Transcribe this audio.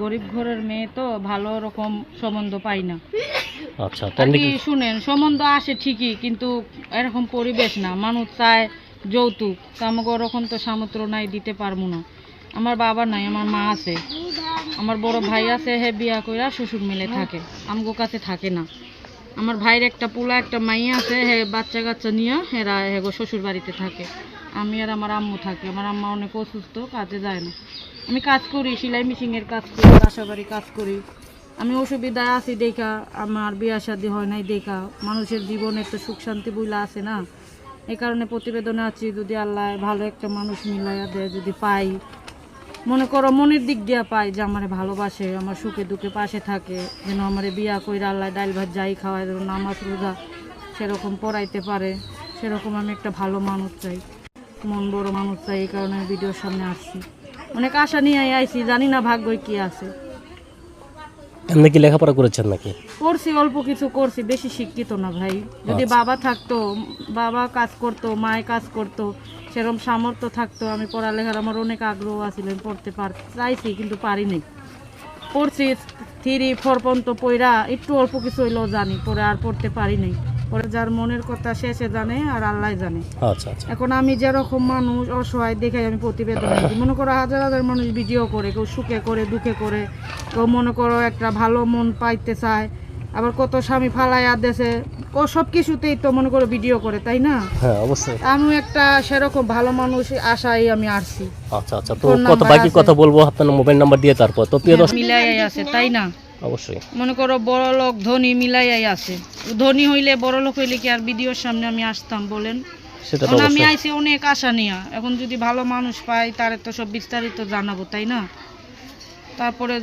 গরিব ঘরের মেয়ে তো ভালো রকম সম্বন্ধ পাই না। আচ্ছা কি শুনেন সম্বন্ধ আসে ঠিকই কিন্তু এরকম পরিবেশ না। মানুষ চায় যৌতুক আমাকে ওরকম তো সামর্থ্য নাই দিতে পারব না। আমার বাবা নাই আমার মা আছে। আমার বড় ভাই আছে হে বিয়া কইরা শ্বশুর মিলে থাকে। আমগো কাছে থাকে না। আমার ভাইয়ের একটা পোলা, একটা মাইয়া আছে, হে বাচ্চা কাচ্চা নিয়ে হেরা হেগো শ্বশুর বাড়িতে থাকে। আমি আর আমার আম্মু থাকি। আমার আম্মা অনেক অসুস্থ, কাজে যায় না। আমি কাজ করি, সেলাই মেশিনের কাজ করি বাসা বাড়ি কাজ করি। আমি অসুবিধায় আছি দেখা, আমার বিয়া শাদি হয় নাই দেখা। মানুষের জীবনে তো সুখ শান্তি বইলা আছে না? এই কারণে প্রতিবেদনে আছি, যদি আল্লাহ ভালো একটা মানুষ মিলাইয়া দেয়, যদি পাই মনে করো মনের দিক দিয়া পাই যে আমার ভালোবাসে, আমার সুখে দুঃখে পাশে থাকে, যেন আমারে বিয়া কইরা আল্লাহ ডাইল ভাত যাই খাওয়ায়, যেন নামাজ রোজা সেরকম পড়াইতে পারে, সেরকম আমি একটা ভালো মানুষ চাই, মন বড় মানুষ চাই, এই কারণে ভিডিওর সামনে আসছি। অনেক আশা নিয়ে আইছি, জানি না ভাগ্যই কি আছে। এমনি কি লেখাপড়া করেছেন নাকি? করছি অল্প কিছু করছি বেশি শিক্ষিত না ভাই। যদি আচ্ছা। বাবা থাকতো বাবা কাজ করতো মায় কাজ করতো সেরকম সামর্থ্য থাকতো আমি পড়ালেখার আমার অনেক আগ্রহ আছিল আমি পড়তে পার চাইছি কিন্তু পারিনি পড়ছি থ্রি ফোর পর্যন্ত পড়া একটু অল্প কিছু হইলেও জানি পরে আর পড়তে পারি নাই যার মনের কথা শেষে জানে আর আল্লাহ জানে। আচ্ছা আচ্ছা। এখন আমি যেরকম মানুষ অসহায় দেখে আমি প্রতিবেদন দিই। মনে করো হাজার হাজার মানুষ ভিডিও করে কেউ সুখে করে দুঃখে করে কেউ মনে করো একটা ভালো মন পাইতে চায় আবার কত স্বামী ফালাইয়া দেশে ও সব কিছুতেই তো মনে করো ভিডিও করে তাই না? হ্যাঁ অবশ্যই। আমি একটা সেরকম ভালো মানুষ আশাই আমি আসছি। আচ্ছা আচ্ছা। তো কত বাকি কথা বলব আপনার মোবাইল নাম্বার দিয়ে তারপর। তো প্রিয় দর্শক মিলাই আছে তাই না? অবশ্যই। মনে করো বড় লোক ধনী মিলাইয়াই আছে। ধনী হইলে বড় লোক হইলে কি আর বিডিওর সামনে আমি আসতাম বলেন? সেটা আমি আইছি অনেক আশা নিয়া। এখন যদি ভালো মানুষ পাই তার তো সব বিস্তারিত জানাব তাই না? তারপরে